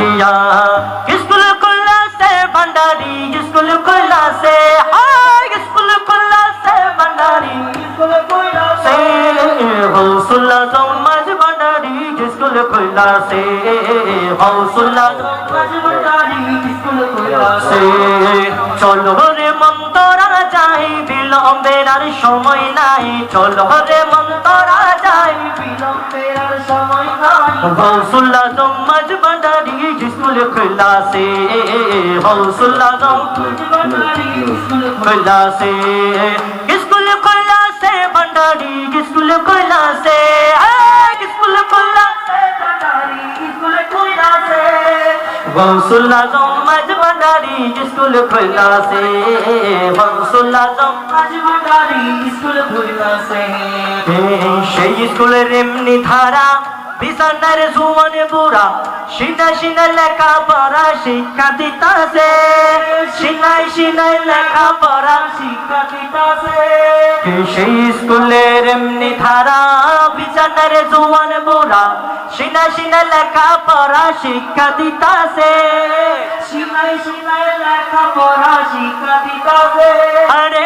गया स्कूल खुला से भंडारी स्कूल खुला से हाय स्कूल खुला से भंडारी स्कूल खुला से हौसला समाज भंडारी स्कूल खुला से हौसला समाज भंडारी स्कूल खुला से চলো রে মন্তরা যাই বিলম্বের আর সময় নাই চলো রে মন্তরা যাই বিলম্বের আর সময় নাই। হৌসুল্লাহ জম্মাজ বান্ডারি স্কুল খুলা সে জম্মাজ বান্ডারি স্কুল খুলা সে স্কুল খুলা সে বান্ডারি স্কুল খুলা সে স্কুল খুলা সে বান্ডারি স্কুল খুলা সে হৌসুল্লাহ জম্মাজ বান্ডারি স্কুল খুলা সে আজম আজমদারি স্কুল খুলাসে সেই স্কুলের এমনি ধারা বিছানার জুয়ান বুড়া সিনা সিনা লেখা পড়া শিক্ষা দিতাছে। সিনাই সিনাই লেখা পড়া শিক্ষা দিতাছে। সেই স্কুলের এমনি ধারা বিছানার জুয়ান বুড়া সিনা সিনা লেখা পড়া শিক্ষা দিতাছে। সিনাই সিনাই লেখা পড়া শিক্ষা দিতাছে। আরে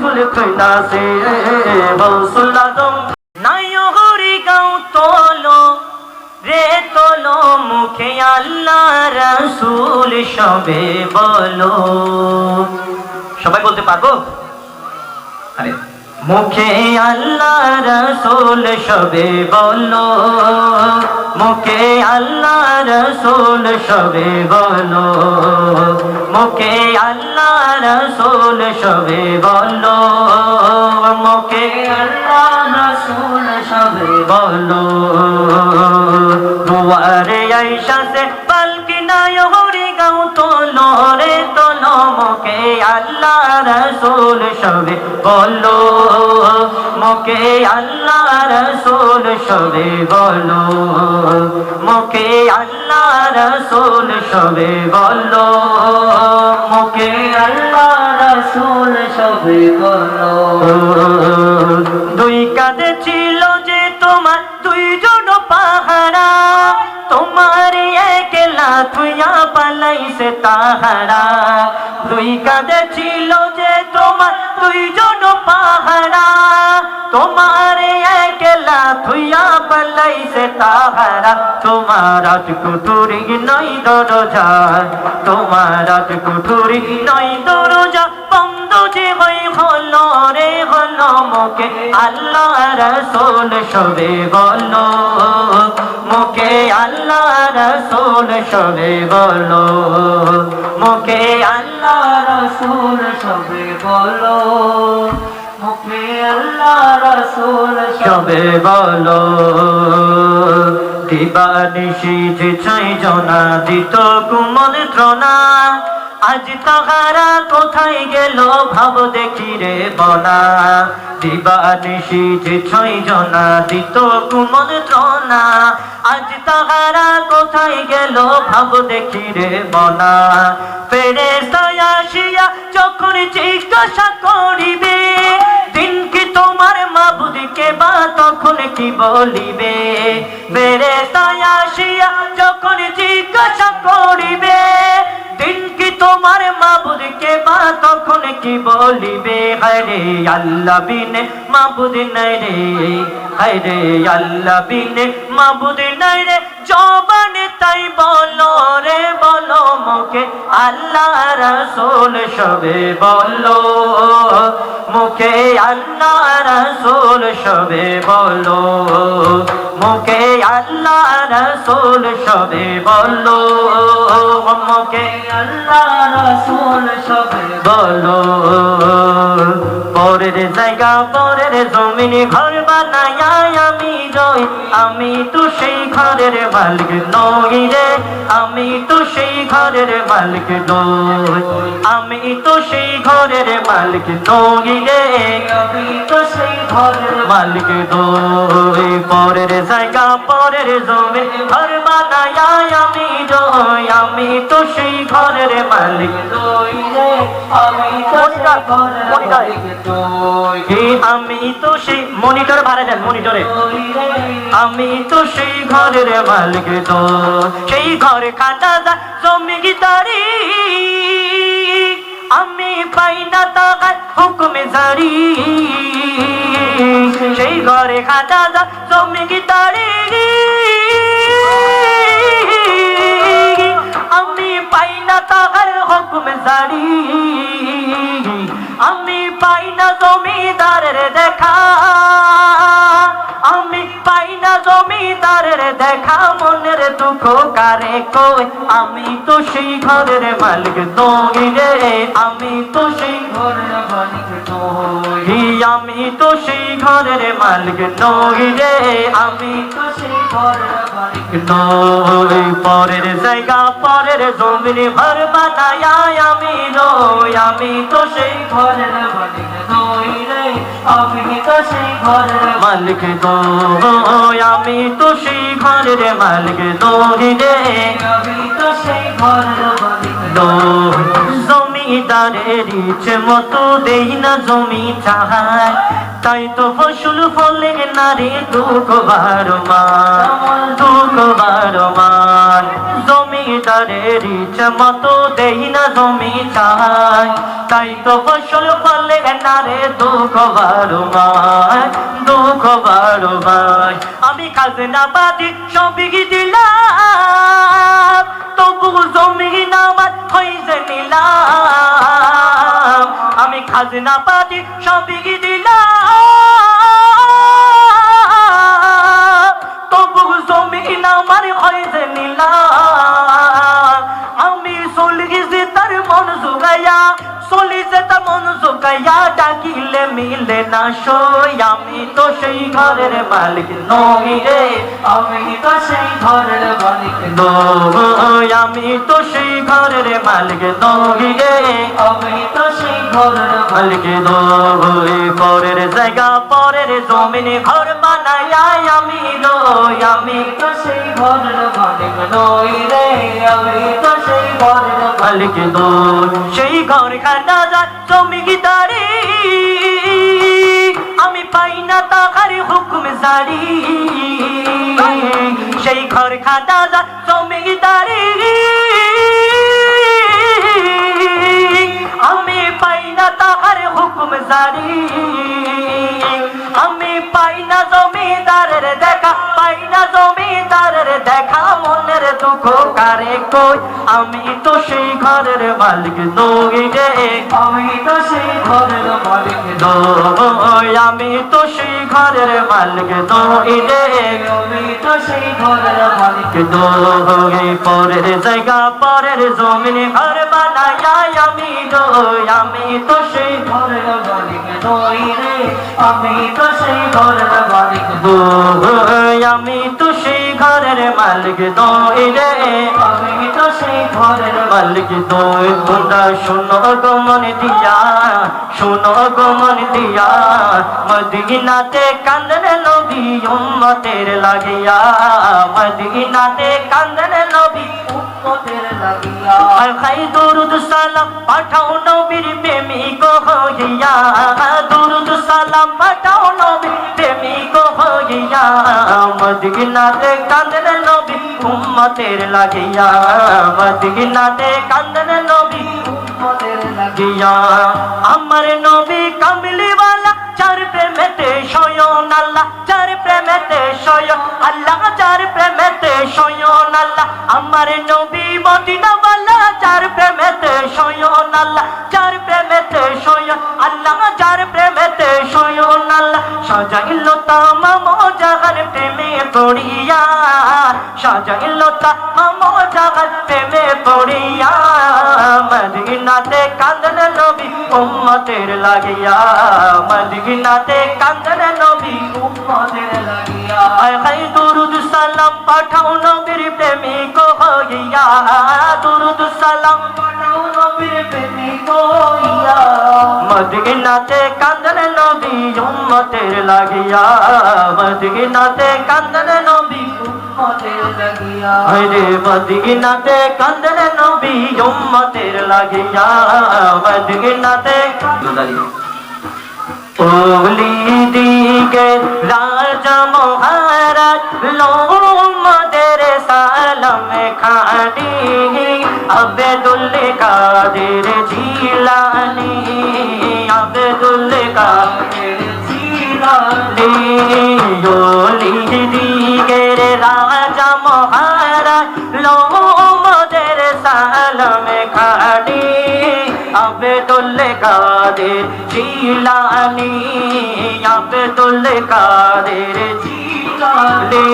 স্কুল হরি তোলো রে তোলো মুখে আল্লাহ রসুল সবে বলো। সবাই বলতে পারব? আরে মুখে আল্লাহ রসুল সবে বলো, মুখে আল্লাহ রসুল সবে বলো, মুখে আল্লাহ রসুল সবে বলো, মুখে আল্লাহ রসুল সবে বলো। দুয়ারে আইসা সে পালকি নাই হরি গাও তোলো রে তোলো মুখে আল্লাহ রসুল সবে বলো। মুখে আল্লাহ রসুল সবে বলো। মুখে আল্লাহ রসুল সবে বলো। মুখে আল্লাহ রসুল সবে বলো। দুই কাঁধে ছিল যে তোমার দুই দুইজন পাহারা। তোমার তুইয়া পালাইছে তাহারা। দুই কাঁধে ছিল যে তোমার দুইজন পাহারা। তোমার একলা তুইয়া পালাইছে তাহারা। তোমার আজ কুঠুরি নই দরজা। তোমার আজ কুঠুরি নই দরজা। বন্ধ যে হই হলো রে, হলো মুখে। আল্লাহ রসুল সবে বলো মুখে আল্লাহ রসুল সবে বলো। মুখে আল্লাহ রসুল সবে বলো। মুখে আল্লাহ রসুল সবে বলো। দিবানিশি যে চাই জনা, দিত কুমল ত্রনা। আজ তাহারা কোথায় গেল ভাব দেখি রে বনা দিবানিশি যে ছয় জনা, দিত কুমল ত্রনা আজ তাহারা কোথায় গেল ভাব দেখি রে বনা পেরে আসিয়া যখন জিজ্ঞাসা করিবে, দিন কি তোমার মাবুদকে বা তখন কি বলিবে? বেড়ে আসিয়া যখন জিজ্ঞাসা করিবে কি বলিবে? হরে আল্লাহ বিনে মাবুদ নাই রে। হরে আল্লাহ বিনে মাবুদ নাই রে। জবানে তাই বলো রে, বলো মুখে, আল্লাহ রসুল সবে বলো। মুখে আল্লাহ রসুল সবে বলো। মুখে আল্লাহ রসুল সবে বলো। মুখে আল্লাহ রসুল সবে বলো। পরের জায়গা, পরের জমিনে ঘর বানায়া আমি জয় আমি তো সেই ঘরের মালিক নই আমি তো সেই ঘরের মালিক নই। আমি তো সেই ঘরের মালিক নই রে। আমি তো সেই ঘরের মালিক নই। পরের জায়গা, পরের জমি, ঘর বানায়া আমি রই আমি তো সেই ঘরের মালিক দই রে। আমি তো আমি তো সেই মনিটর ভাড়া দেন মনিটরে আমি তো সেই ঘরের মালিক তো সেই ঘর খাটা যা জমি গিতারি আমি পাই না তাকার হুকুমে জারি। সেই ঘরে খাটা যা জমি গিতারি জারি আমি পাই না জমিদারের দেখা। আমি পাই না জমিদারের দেখা, মনের দুঃখ কারে কই আমি তো সেই ঘরের মালিক দই রে, আমি তো সেই ঘরের মালিক দই আমি তো সেই ঘরের মালিক নই রে, আমি তো সেই ঘরের মালিক নই। পরের জায়গা, পরের জমিনে ঘর বানায়া আমি নই, আমি তো সেই ঘরের মালিক দই রে, আমি তো সেই ঘরের মালিক দই আমি তো সেই ঘরের মালিক জমিদারের ইচ্ছে মতো দেই না জমি চাহায়। তাই তো ফসল ফলে না রে দুঃখ বারো মান দুঃখ বারো মান। জমিদারের ইচ্ছে মতো দেই না জমি চাহায় তাই তো ফসল ফলে না রে দুঃখ বারো মান দুঃখ বারো মান। আমি খাজনা বাদি সবই দিলাম, তবু জমি নামার হইছে নিলাম। আমি খাজনা পাতি সবই দিলাম। তবু আমার হয় যে নীলা আমি চলি চলিছে তার মন জুগাইয়া ডাকিলে মিলে না সই। আমি তো সেই ঘরের মালিক নই রে। আমি তো সেই ঘরের মালিক নই। আমি তো সেই ঘরের মালিক নই রে। আমি তো সেই ঘরের মালিক নই। পরের জায়গা, পরের জমিনে ঘর বানাই আমি রই। আমি তো সেই ঘরের মালিক নই রে। আমি তো সেই ঘরের মালিক নই সেই ঘর খানা যা জমি গিদারি আমি পাই না তাহার হুকুম জারি। সেই ঘর খানা যা জমি গিদারি আমি পাই না তাহার হুকুম জারি। আমি পাই না জমিদারের দেখা, পাই না জমিদারের দেখা, মনের দুঃখ কারে কই? আমি তো সেই ঘরের মালিক নই রে। আমি তো সেই ঘরের মালিক নই। আমি তো সেই ঘরের মালিক নই রে। আমি তো সেই ঘরের মালিক নই। পরের জায়গা, পরের জমিনে ঘর বানায়া আমি নই। আমি তো সেই ঘরের মালিক নই রে। আমি তো সেই ঘরের মালিক দো আমি তো সেই ঘরের মালিক দো রে। সেই ঘরের মালিক নই তোমরা শোনো গো মন দিয়া, শোনো গো মন দিয়া। মদিনাতে কান্দন নবী উম্মতের লাগিয়া। মদিনাতে কান্দন নবী উম্মতের লাগিয়া। আর খাই দুরুদ সালাম পাঠাও নবীর প্রেমিক হইয়া। দুরুদ সালাম পাঠাও নবীর প্রেমিক হইয়া। মদিনাতে কান্দন নবী উম্মতের লাগিয়া, মদিনাতে কান্দন নবী। উম্মতের লাগিয়া, আমার নবী কামলিওয়ালা চার প্রেমেতে শয়ন আল্লাহ চার প্রেমেতে শয়ন আল্লাহ চার প্রেমেতে শয়ন আল্লাহ। আমার নবী মদিনাওয়ালা চার প্রেমেতে শয়ন আল্লাহ চার প্রেমেতে শয়ন আল্লাহ চার প্রেমেতে শয়ন আল্লাহ। প্রেমে পড়িয়া, সাজাইল জাগার প্রেমে পড়িয়া, মদিনাতে কান্দন নবী উম্মতের লাগিয়া, মদিনাতে কান্দন নবী উম্মতের লাগিয়া। সালাম, পাঠাও নবীর প্রেমিক হইয়া। দুরুদ সালাম, পাঠাও নবীর প্রেমিক হইয়া। মদিনাতে কান্দন নবী উম্মতের লাগিয়া। মদিনাতে কান্দন নবী হরে মদিনাতে কান্দন নবী উম্মতের লাগিয়া। মদিনাতে ওলি দিগে রাজা মহারাজ, লোমদের সালাম খানি, আবেদুল কাদের জিলানি, আবেদুল কাদের জিলানি। ওলি দিগের রাজা মহারাজ আবেদুল কাদের, জিলানি। আবেদুল কাদের, জিলানি।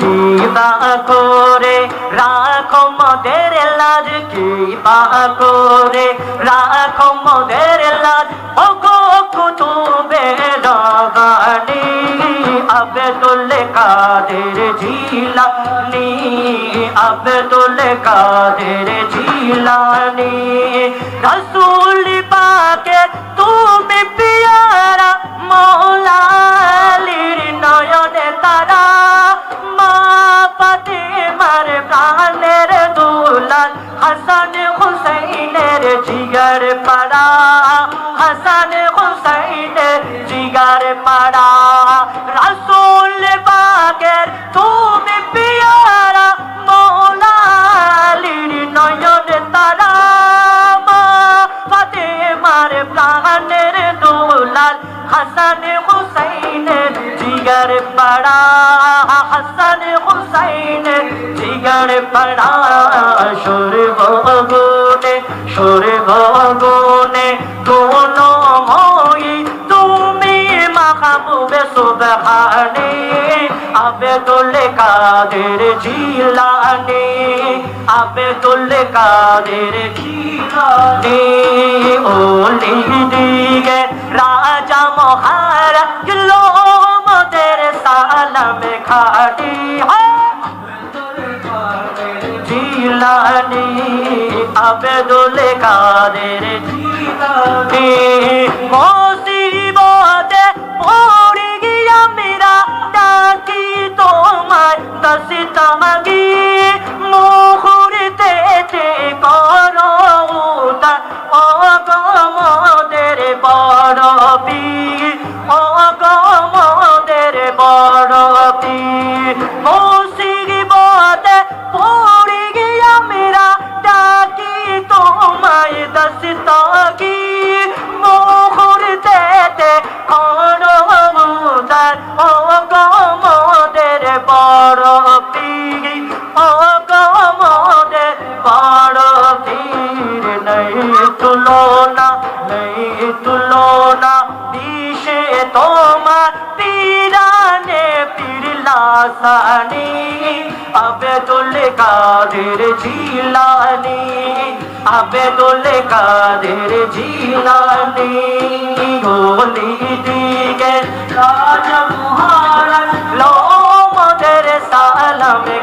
কিবা করে রাখো মদের লাজ কিবা করে রাখো মদের লাজ। ওগো কুতুবে রগানি আবেদুল কাদের জিলানি আবেদুল কাদের জিলানি রসুল পাকে তুমি পিয়ারা পাড়া রসুল পাকের তুমি পিয়ারা মৌলালির নয়নে তারা পাতে মার প্রাণের দোলাল হাসান হুসাইনের জিগার পাড়া। হাসান হুসাইনের জিগার পাড়া। সুর ভগুনে সুর ভগুনে কোন তুমি মাহবুবে সুবহানে আবেদুল কাদের জিলানি, আবেদুল কাদের জিলানি। ওলি দিগে রাজা মহারা গেলো মদের সালাম খাটি জিলানি। আবেদুল কাদের জিলানি ডাকি তোমার দশিতা মাগি মুহুরতে করো অগমদের বড় বীর অগমদের বড় বীর মুসিবতে পড়ে গিয়া মেরা ডাকি তোমায় দশিতা কি মোহর দেতে খরদার অগমদের বড় পীর অগমদের বড় পীর নেই তুলনা নেই তুলনা, দিশে তোমার পীরানে পীরলাসানি, আবেদুল কাদের জিলানি, আবেদুল কাদের জিলানি গোলি